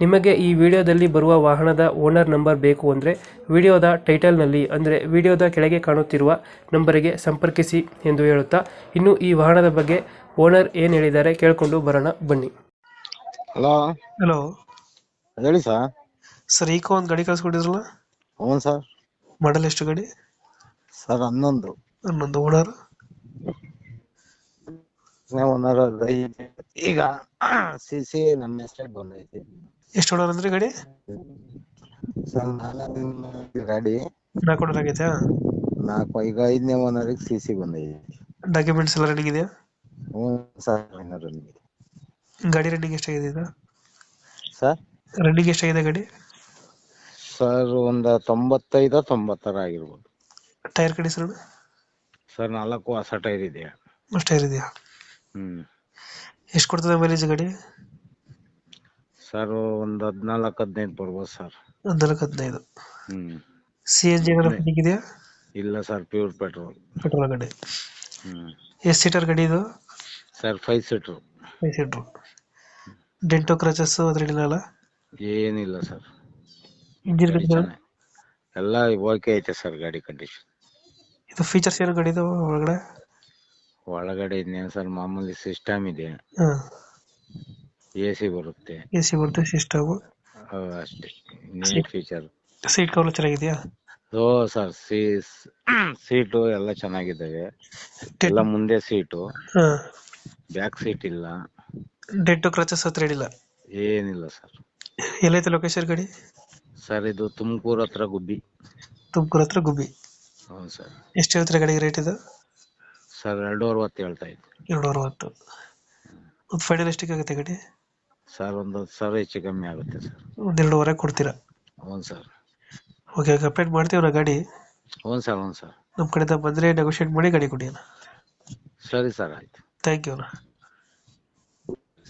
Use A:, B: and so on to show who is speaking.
A: ನಿಮಗೆ ಈ ವಿಡಿಯೋದಲ್ಲಿ ಬರುವ ವಾಹನದ ಓನರ್ ನಂಬರ್ ಬೇಕು ಅಂದರೆ ವಿಡಿಯೋದ ಟೈಟಲ್ನಲ್ಲಿ ಅಂದರೆ ವಿಡಿಯೋದ ಕೆಳಗೆ ಕಾಣುತ್ತಿರುವ ನಂಬರಿಗೆ ಸಂಪರ್ಕಿಸಿ ಎಂದು ಹೇಳುತ್ತಾ ಇನ್ನು ಈ ವಾಹನದ ಬಗ್ಗೆ ಓನರ್ ಏನು ಹೇಳಿದ್ದಾರೆ ಕೇಳಿಕೊಂಡು ಬರೋಣ ಬನ್ನಿ.
B: ಹಲೋ.
A: ಹಲೋ.
B: ಹೇಳಿ ಸರ್.
A: ಸರ್ ಈಕೋ ಒಂದು ಗಾಡಿ ಕಳಿಸ್ಕೊಟ್ಟಿದ್ರಲ್ಲ?
B: ಹ್ಞೂ ಸರ್.
A: ಮಾಡಲ್ ಎಷ್ಟು ಗಾಡಿ?
B: ಸರ್ ಹನ್ನೊಂದು.
A: ಹನ್ನೊಂದು ಓನರ್.
B: ಓನರ್ ಈಗ ಸಿ ಸಿ ನಮ್ಮ ಹೆಸರು ಬಂದೈತಿ.
A: ಎಷ್ಟು ಓನರ್ ಅಂದ್ರೆ ಗಾಡಿ?
B: ಸರ್ ನಾಲ್ಕು ಗಾಡಿ.
A: ನಾಲ್ಕು ಓನರ್ ಆಗೈತೆ?
B: ನಾಲ್ಕು ಈಗ ಐದನೇ ಓನರಿಗೆ ಸಿ ಸಿ ಬಂದೈತಿ.
A: ಡಾಕ್ಯುಮೆಂಟ್ಸ್ ಎಲ್ಲ ರೆಡಿ ಇದೆಯಾ?
B: ಹ್ಞೂ ಸರ್ ರನ್ನಿಂಗ್
A: ಗಾಡಿ ರನ್ನಿಂಗ್ ಎಷ್ಟಾಗಿದೆ ಇದು
B: ಸರ್?
A: ರನ್ನಿಂಗ್ ಎಷ್ಟಾಗಿದೆ ಗಾಡಿ?
B: ಸರ್ ಒಂದು ತೊಂಬತ್ತೈದು ತೊಂಬತ್ತರ ಆಗಿರ್ಬೋದು.
A: ಟೈರ್ ಕಡೆ
B: ಸರ್ ನಾಲ್ಕು ಹೊಸ ಟೈರ್ ಇದೆಯಾ
A: ಅಷ್ಟು ಟೈರ್ ಇದೆಯಾ?
B: ಹ್ಞೂ
A: ಎಷ್ಟು ಕೊಡ್ತದೆ ಮೈಲೇಜ್ ಗಾಡಿ?
B: ಸರ್ ಒಂದು ಹದಿನಾಲ್ಕು ಹದಿನೈದು ಬರ್ಬೋದು ಸರ್
A: ಹದಿನಾಲ್ಕು ಹದಿನೈದು.
B: ಹ್ಞೂ
A: ಸಿ ಎನ್ ಜಿ ಫಿಟ್ಟಿಂಗ್ ಇದೆಯಾ?
B: ಇಲ್ಲ ಸರ್ ಪ್ಯೂರ್ ಪೆಟ್ರೋಲ್
A: ಪೆಟ್ರೋಲ್ ಗಾಡಿ.
B: ಹ್ಞೂ
A: ಎಷ್ಟು ಸೀಟರ್ ಗಾಡಿ ಇದು?
B: Sir five seater
A: five seater ಡೆಂಟೋ crutches ಅದ್ರಲ್ಲಿಲ್ಲ ಇಲ್ಲ
B: ಏನಿಲ್ಲ ಸರ್
A: ಇಂಜಿನ್ ಕಂಡೀಷನ್
B: ಎಲ್ಲ ಓಕೆ ಐತೆ ಸರ್ ಗಾಡಿ ಕಂಡೀಷನ್
A: ಇದು ಫೀಚರ್ಸ್ ಏನು ಗಾಡಿದು ಒಳಗಡೆ?
B: ಒಳಗಡೆ ಇನ್ನೇನು ಸರ್ ಮಾಮೂಲಿ ಸಿಸ್ಟಮ್ ಇದೆ.
A: ಎಸಿ
B: ಎ ಸಿ ಬರುತ್ತೆ.
A: ಎ ಸಿ ಬರುತ್ತೆ ಸಿಸ್ಟಮ್.
B: ಆ, ಅಷ್ಟೇ. ನೀಟ್ ಫೀಚರ್
A: ಸೀಟ್ ಕವರ್ ಚೆನ್ನಾಗಿದೆಯಾ?
B: ಓ ಸರ್ ಸೀ ಸೀಟು ಎಲ್ಲ ಚೆನ್ನಾಗಿದ್ದಾವೆ. ಎಲ್ಲ ಮುಂದೆ ಸೀಟು.
A: ಹಾಂ.
B: ಬ್ಯಾಕ್ ಸೀಟ್ ಇಲ್ಲ.
A: ಡೆಂಟೋ ಕ್ರಚಸ್ ಹತ್ರ ಇಡಿಲ್ಲ?
B: ಏನಿಲ್ಲ ಸರ್.
A: ಎಲ್ಲೈತೆ ಲೊಕೇಶನ್ ಗಾಡಿ
B: ಸರ್ ಇದು ತುಮಕೂರು ಹತ್ರ ಗುಬ್ಬಿ.
A: ತುಮಕೂರು ಹತ್ರ ಗುಬ್ಬಿ.
B: ಹೌದು ಸರ್.
A: ಎಷ್ಟು ಹೇಳ್ತಾರೆ ಗಾಡಿಗೆ ರೇಟ್ ಇದು?
B: ಸರ್ ಎರಡು ಅರವತ್ತು ಹೇಳ್ತಾ ಇದ್ದೆ.
A: ಎರಡು ಅರವತ್ತು ಒಂದು ಫೈನಲ್ ಎಷ್ಟಕ್ಕೆ ಆಗುತ್ತೆ ಗಾಡಿ?
B: ಸರ್ ಒಂದು ಹತ್ತು ಸಾವಿರ ಹೆಚ್ಚು ಕಮ್ಮಿ ಆಗುತ್ತೆ ಸರ್.
A: ಒಂದು ಎರಡೂವರೆ ಕೊಡ್ತೀರಾ?
B: ಹ್ಞೂ ಸರ್.
A: ಓಕೆ ಕಂಪ್ಲೇಂಟ್ ಮಾಡ್ತೀವಿ ನಾ ಗಾಡಿ?
B: ಹ್ಞೂ ಸರ್ ಹ್ಞೂ ಸರ್.
A: ನಮ್ಮ ಕಡೆಯಿಂದ ಬಂದರೆ ನೆಗೋಷಿಯೇಟ್ ಮಾಡಿ ಗಾಡಿ ಕೊಡಿ ಅಣ್ಣ.
B: ಸರಿ ಸರ್ ಆಯ್ತು.
A: ಥ್ಯಾಂಕ್ ಯು ಅಣ್ಣ.